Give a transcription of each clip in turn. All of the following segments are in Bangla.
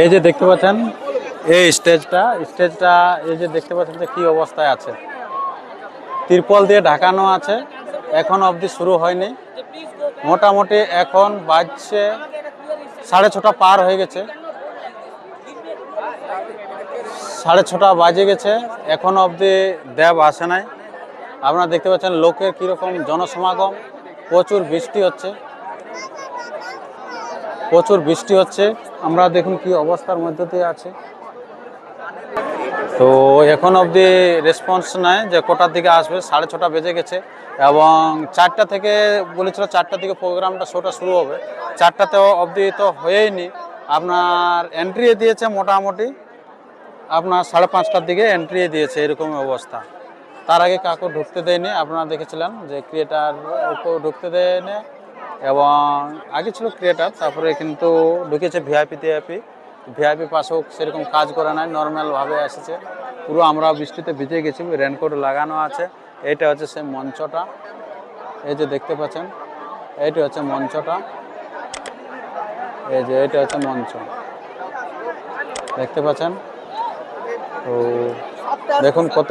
এই যে দেখতে পাচ্ছেন, এই স্টেজটা স্টেজটা এই যে দেখতে পাচ্ছেন যে কি অবস্থায় আছে। তিরপল দিয়ে ঢাকানো আছে, এখন অবধি শুরু হয়নি। মোটামুটি এখন বাজছে সাড়ে ছটা পার হয়ে গেছে। সাড়ে ছটা বাজে গেছে, এখন অবধি দেব আসে নাই। আপনারা দেখতে পাচ্ছেন লোকের কীরকম জনসমাগম, প্রচুর বৃষ্টি হচ্ছে। প্রচুর বৃষ্টি হচ্ছে। আমরা দেখুন কি অবস্থার মধ্যে দিয়ে আছে। তো এখন অবধি রেসপন্স নাই যে কোটার দিকে আসবে, সাড়ে ছটা বেজে গেছে এবং চারটা থেকে বলেছিল চারটা থেকে প্রোগ্রামটা শোটা শুরু হবে। চারটাতে অবধি তো হয়েইনি আপনার এন্ট্রি দিয়েছে মোটামুটি, আপনার সাড়ে পাঁচটার দিকে এন্ট্রি দিয়েছে এরকম অবস্থা। তার আগে কাউকে ঢুকতে দেয়নি, আপনারা দেখেছিলেন যে ক্রিয়েটার ঢুকতে দেয়নি। এবং আগে ছিল ক্রিয়েটার তারপরে কিন্তু ঢুকেছে ভিআইপি টিআইপি ভিআইপি পাশেও সেরকম কাজ করে নাই নর্মালভাবে এসেছে। পুরো আমরা বৃষ্টিতে ভিজে গেছি রেনকোট লাগানো আছে। এইটা হচ্ছে সেই মঞ্চটা। এই যে দেখতে পাচ্ছেন, এইটা হচ্ছে মঞ্চটা। এই যে এটা হচ্ছে মঞ্চ। দেখতে পাচ্ছেন? তো দেখুন কত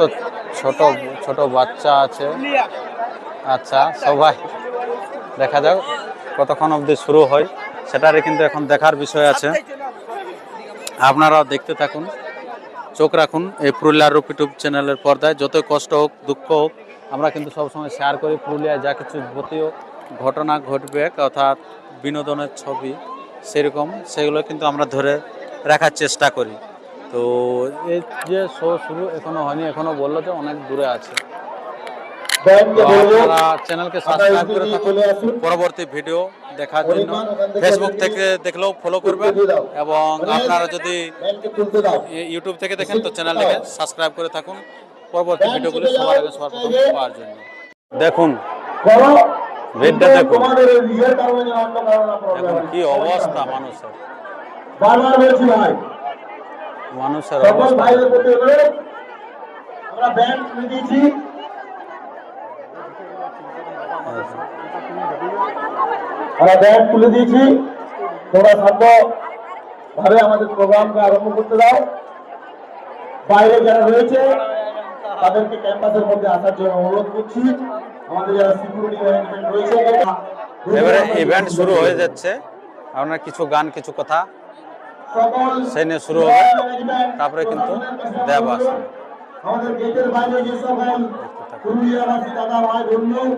ছোট ছোট বাচ্চা আছে। আচ্ছা সবাই দেখা যাক। কতক্ষণ অবধি শুরু হয়, সেটারই কিন্তু এখন দেখার বিষয় আছে। আপনারাও দেখতে থাকুন, চোখ রাখুন এই পুরুলিয়ার রূপ ইউটিউব চ্যানেলের পর্দায়। যত কষ্ট হোক, দুঃখ হোক, আমরা কিন্তু সবসময় শেয়ার করি পুরুলিয়ায় যা কিছু গতীয় ঘটনা ঘটবে, অর্থাৎ বিনোদনের ছবি সেরকম, সেগুলো কিন্তু আমরা ধরে রাখার চেষ্টা করি। তো এই যে শো শুরু এখনও হয়নি এখনও বলল যে অনেক দূরে আছে। চ্যানেলকে সাবস্ক্রাইব করে থাকুন। পরবর্তী ভিডিও দেখার জন্য ফেসবুক থেকে দেখলেও ফলো করবেন এবং আপনারা যদি ইউটিউব থেকে দেখেন তো চ্যানেলটাকে সাবস্ক্রাইব করে থাকুন। পরবর্তী ভিডিওগুলি সবার আগে সবার প্রথম পাওয়ার জন্য। দেখুন ভিড়টা দেখুন। দেখুন কি অবস্থা মানুষের। বারবার বলছি ভাই। মানুষের অবস্থা। আমরা ব্যাংক দিয়েছি। আমরা ব্যাংক তুলে দিয়েছি। তোমরা ভাবে আমাদের প্রোগ্রামকে আরম্ভ করতে দাও। বাইরে যারা রয়েছে তাদেরকে ক্যাম্পাসের মধ্যে আসার জন্য অনুরোধ করছি। আমাদের যারা সিকিউরিটি ম্যানেজমেন্ট রয়েছে এবারে ইভেন্ট শুরু হয়ে যাচ্ছে। আপনার কিছু গান কিছু কথা সেই নিয়ে শুরু হবে। তারপরে কিন্তু দেব আসবে আমাদের গেটের বাইরে যে সকল পুরুলিয়াবাসী দাদা ভাই বন্ধু